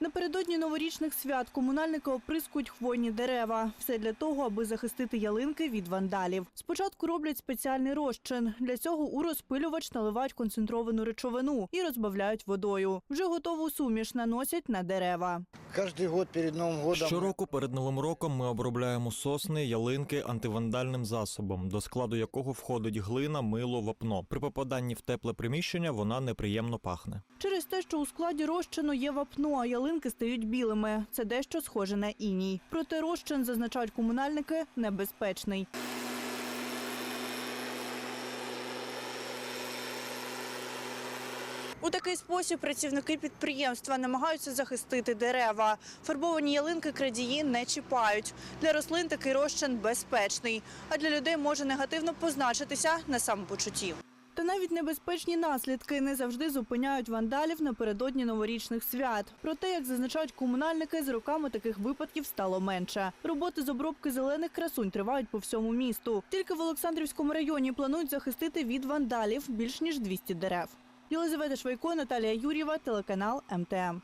Напередодні новорічних свят комунальники оприскують хвойні дерева. Все для того, аби захистити ялинки від вандалів. Спочатку роблять спеціальний розчин. Для цього у розпилювач наливають концентровану речовину і розбавляють водою. Вже готову суміш наносять на дерева. Каждый год перед Новым годом Щороку перед новим роком ми обробляємо сосни, ялинки антивандальним засобом, до складу якого входить глина, мило, вапно. При попаданні в тепле приміщення вона неприємно пахне. Через те, що у складі розчину є вапно, а ялинки стають білими. Це дещо схоже на іній. Проте розчин, зазначають комунальники, небезпечний. У такий спосіб працівники підприємства намагаються захистити дерева. Фарбовані ялинки крадії не чіпають. Для рослин такий розчин безпечний, а для людей може негативно позначитися на самопочутті. Та навіть небезпечні наслідки не завжди зупиняють вандалів напередодні новорічних свят. Проте, як зазначають комунальники, з роками таких випадків стало менше. Роботи з обробки зелених красунь тривають по всьому місту. Тільки в Олександрівському районі планують захистити від вандалів більш ніж 200 дерев. Єлизавета Швайко, Наталія Юрєва, телеканал МТМ.